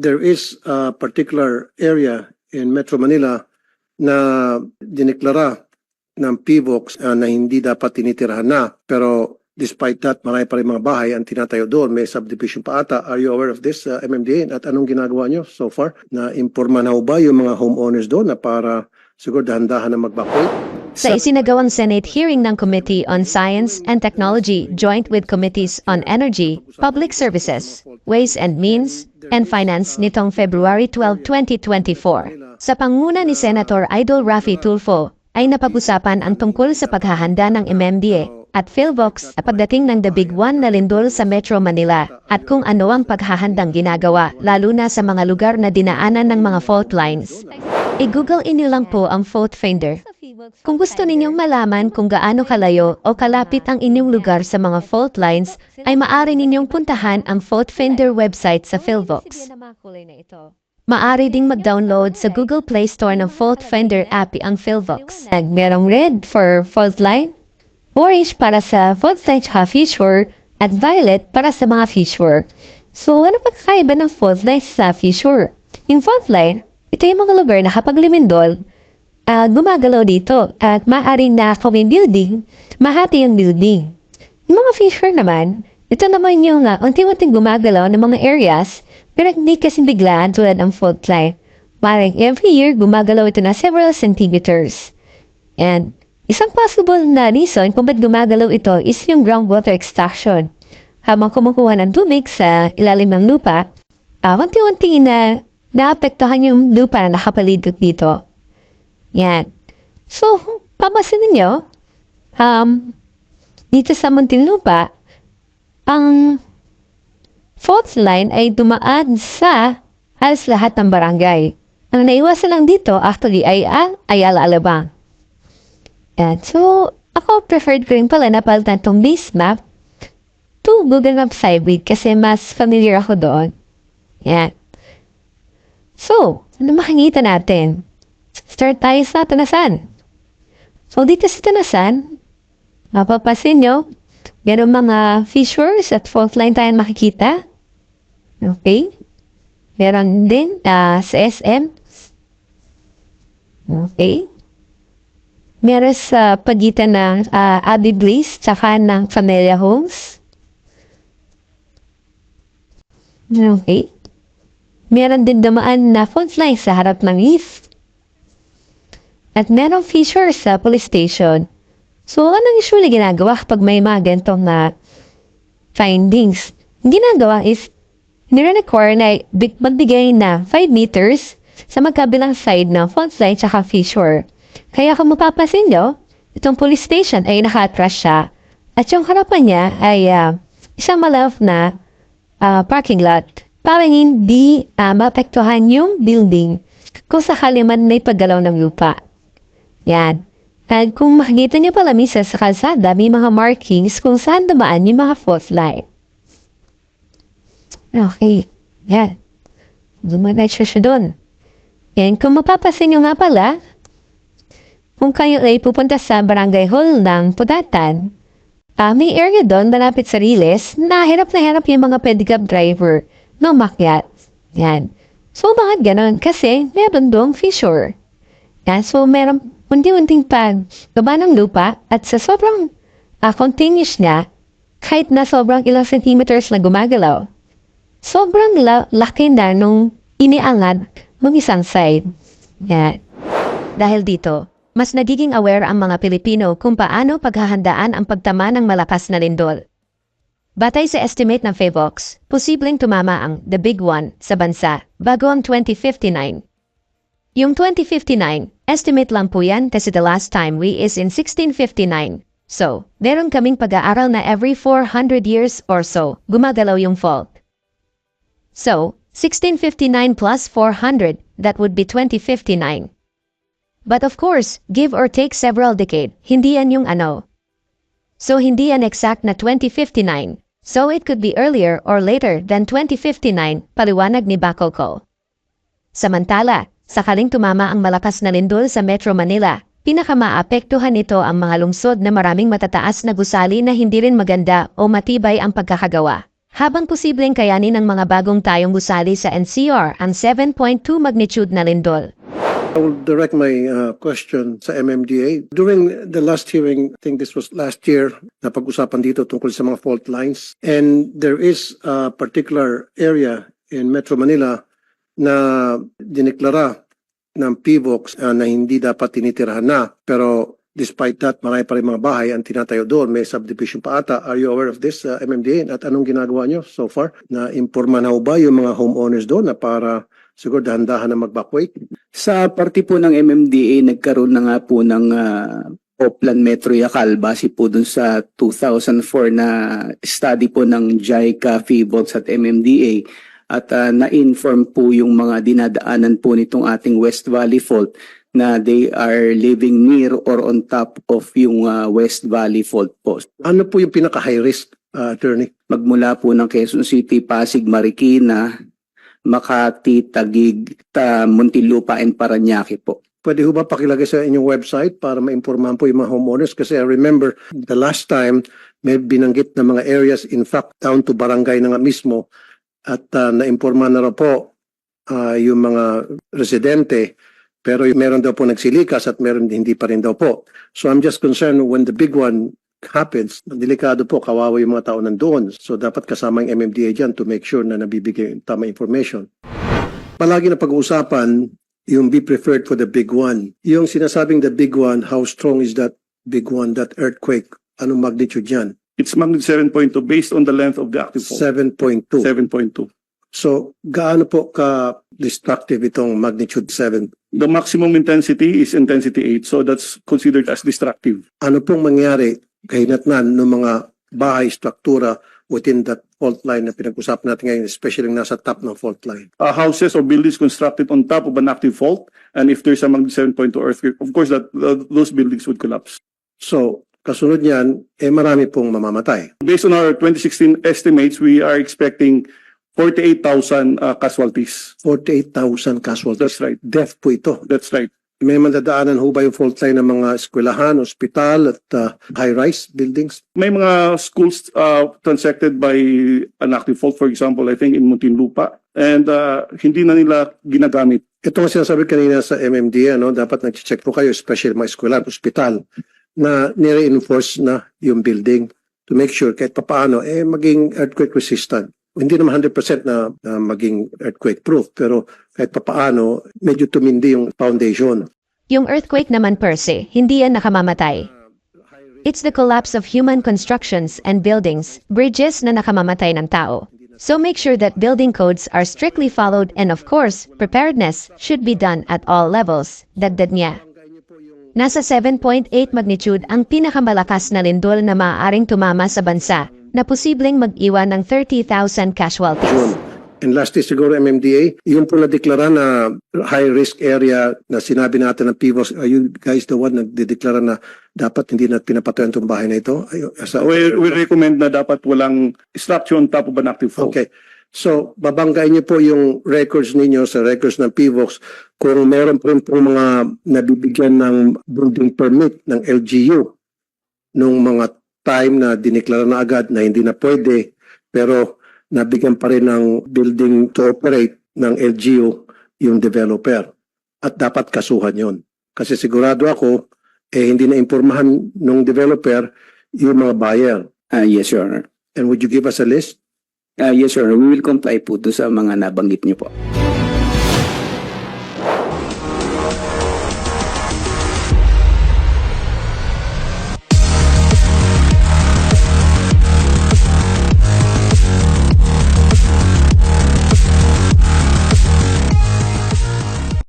there is a particular area in Metro Manila na dineklara ng PVOX uh, na hindi dapat tinitirahan na. Pero despite that, marami pa rin mga bahay ang tinatayo doon. May subdivision pa ata. Are you aware of this, uh, MMDA? At anong ginagawa nyo so far? Na imporma na ba yung mga homeowners doon na para siguro dahan-dahan na mag-vacate? Sa isinagawang Senate hearing ng Committee on Science and Technology joint with Committees on Energy, Public Services, Ways and Means, and Finance nitong February 12, 2024. Sa panguna ni Senator Idol Rafi Tulfo, ay napag-usapan ang tungkol sa paghahanda ng MMDA at PhilVox sa pagdating ng The Big One na lindol sa Metro Manila at kung ano ang paghahandang ginagawa lalo na sa mga lugar na dinaanan ng mga fault lines. I-google inyo lang po ang fault finder kung gusto ninyong malaman kung gaano kalayo o kalapit ang inyong lugar sa mga fault lines, ay maaari ninyong puntahan ang Fault Finder website sa PhilVox. Maari ding mag-download sa Google Play Store ng Fault Finder app ang PhilVox. Merong red for fault line, orange para sa fault line tsaka fissure, at violet para sa mga fissure. So, ano pa kakaiba ng fault line sa fissure? Yung fault line, ito yung mga lugar na kapag limindol, ah, gumagalaw dito at maaaring na kawing building, mahati yung building. Yung mga fissure naman, ito naman yung uh, unti-unting gumagalaw ng mga areas pero hindi kasi biglaan tulad ng fault line. Parang every year gumagalaw ito na several centimeters. And isang possible na reason kung ba't gumagalaw ito is yung groundwater extraction. Habang kumukuha ng tubig sa ilalim ng lupa, ah, unti-unti na naapektuhan yung lupa na nakapalibot dito. Yan. So, papasin ninyo, um, dito sa Muntinlupa, ang fault line ay dumaan sa halos lahat ng barangay. Ang naiwasan lang dito, actually, ay ang Ayala Alabang. Yan. So, ako preferred ko rin pala na palitan itong base map to Google Maps Hybrid kasi mas familiar ako doon. Yan. So, ano makikita natin? Start tayo sa Tanasan. So, dito sa Tanasan, mapapasin nyo, ganun mga fissures at fault line tayo makikita. Okay? Meron din ah, sa SM. Okay? Meron sa pagitan ng uh, Abbey Bliss tsaka ng Familia Homes. Okay? Meron din dumaan na fault line sa harap ng lift. At merong fissure sa police station. So, anong usually ginagawa kapag may mga ganitong na findings? Ang ginagawa is, nire-require na big- magbigay na 5 meters sa magkabilang side ng fault line tsaka fissure. Kaya kung mapapasin nyo, itong police station ay naka-atras siya. At yung harapan niya ay ah, isang malawak na ah, parking lot para hindi uh, maapektuhan yung building kung sakali man may paggalaw ng lupa. Yan. At kung makikita niyo pala misa sa kalsada, may mga markings kung saan dumaan yung mga fault line. Okay. Yan. Dumanay siya doon. Yan. Kung mapapasin niyo nga pala, kung kayo ay pupunta sa barangay hall ng Pudatan, ah, may area doon malapit sa Riles na hirap na hirap yung mga pedicab driver na umakyat. Yan. So, bakit ganon? Kasi meron doong fissure. Yan. So, meron unti-unting pag gaba ng lupa at sa sobrang ah, continuous niya, kahit na sobrang ilang centimeters na gumagalaw, sobrang la- laki na nung iniangat ng isang side. Yan. Dahil dito, mas nagiging aware ang mga Pilipino kung paano paghahandaan ang pagtama ng malakas na lindol. Batay sa estimate ng FAVOX, posibleng tumama ang The Big One sa bansa bago ang 2059. Yung 2059, estimate lang po yan kasi the last time we is in 1659. So, meron kaming pag-aaral na every 400 years or so, gumagalaw yung fault. So, 1659 plus 400, that would be 2059. But of course, give or take several decade, hindi yan yung ano. So hindi yan exact na 2059. So it could be earlier or later than 2059, paliwanag ni Bakoko. Samantala, sakaling tumama ang malakas na lindol sa Metro Manila, pinakamaapektuhan nito ang mga lungsod na maraming matataas na gusali na hindi rin maganda o matibay ang pagkakagawa. habang posibleng kayanin ng mga bagong tayong gusali sa NCR ang 7.2 magnitude na lindol. I will direct my uh, question sa MMDA. During the last hearing, I think this was last year, napag-usapan dito tungkol sa mga fault lines. And there is a particular area in Metro Manila na diniklara ng PVOX uh, na hindi dapat tinitirahan na. Pero despite that, marami pa rin mga bahay ang tinatayo doon. May subdivision pa ata. Are you aware of this, uh, MMDA? At anong ginagawa nyo so far? Na informa na ba yung mga homeowners doon na para siguro dahan-dahan na mag-evacuate? Sa party po ng MMDA, nagkaroon na nga po ng ah, Oplan Metro Yacal base po dun sa 2004 na study po ng JICA, FIVOX at MMDA at ah, na-inform po yung mga dinadaanan po nitong ating West Valley Fault na they are living near or on top of yung ah, West Valley Fault po. Ano po yung pinaka-high risk, uh, attorney? Magmula po ng Quezon City, Pasig, Marikina, Makati, Tagig, ta, Muntinlupa and Paranaque po. Pwede ho ba pakilagay sa inyong website para maimpormahan po yung mga homeowners? Kasi I remember the last time may binanggit na mga areas, in fact, down to barangay na nga mismo at uh, naimpormahan na raw po ah, yung mga residente pero meron daw po nagsilikas at meron hindi pa rin daw po. So I'm just concerned when the big one happens, delikado po, kawawa yung mga tao nandoon. So dapat kasama yung MMDA dyan to make sure na nabibigay yung tama information. Palagi na pag-uusapan yung be preferred for the big one. Yung sinasabing the big one, how strong is that big one, that earthquake? Anong magnitude yan? It's magnitude 7.2 based on the length of the active fault. 7.2. 7.2. So, gaano po ka-destructive itong magnitude 7? The maximum intensity is intensity 8, so that's considered as destructive. Ano pong mangyari kahinatnan ng mga bahay, struktura within that fault line na pinag-usapan natin ngayon, especially yung nasa top ng fault line? Uh, houses or buildings constructed on top of an active fault, and if there's a magnitude 7.2 earthquake, of course that uh, those buildings would collapse. So, kasunod niyan, eh marami pong mamamatay. Based on our 2016 estimates, we are expecting 48,000 uh, casualties. 48,000 casualties. That's right. Death po ito. That's right. May mandadaanan ho ba yung fault line ng mga eskwelahan, ospital at uh, high-rise buildings? May mga schools uh, transected by an active fault, for example, I think in Muntinlupa, and uh, hindi na nila ginagamit. Ito nga sinasabi kanina sa MMD, ano, dapat nag-check po kayo, especially mga eskwelahan, ospital, na nire-enforce na yung building to make sure kahit papaano, eh, maging earthquake resistant. Hindi naman 100% na, na maging earthquake proof, pero kahit papaano, medyo tumindi yung foundation. Yung earthquake naman per se, hindi yan nakamamatay. It's the collapse of human constructions and buildings, bridges na nakamamatay ng tao. So make sure that building codes are strictly followed and of course, preparedness should be done at all levels, dagdag niya. Nasa 7.8 magnitude ang pinakamalakas na lindol na maaaring tumama sa bansa na posibleng mag-iwan ng 30,000 casualties. June. And lastly, siguro MMDA, yung po na-deklara na high-risk area na sinabi natin ng PIVOS, are you guys the one na dideklara na dapat hindi na pinapatayan itong bahay na ito? Ay- as a- We, we recommend na dapat walang structure on top of an active fault. Okay. So, babanggain niyo po yung records ninyo sa records ng PIVOX kung meron po rin pong mga nabibigyan ng building permit ng LGU nung mga time na diniklara na agad na hindi na pwede pero nabigyan pa rin ng building to operate ng LGU yung developer at dapat kasuhan yon kasi sigurado ako eh hindi na impormahan ng developer yung mga buyer Ah, yes, Your Honor. and would you give us a list Ah, yes, Your Honor. We will comply po doon sa mga nabanggit niyo po.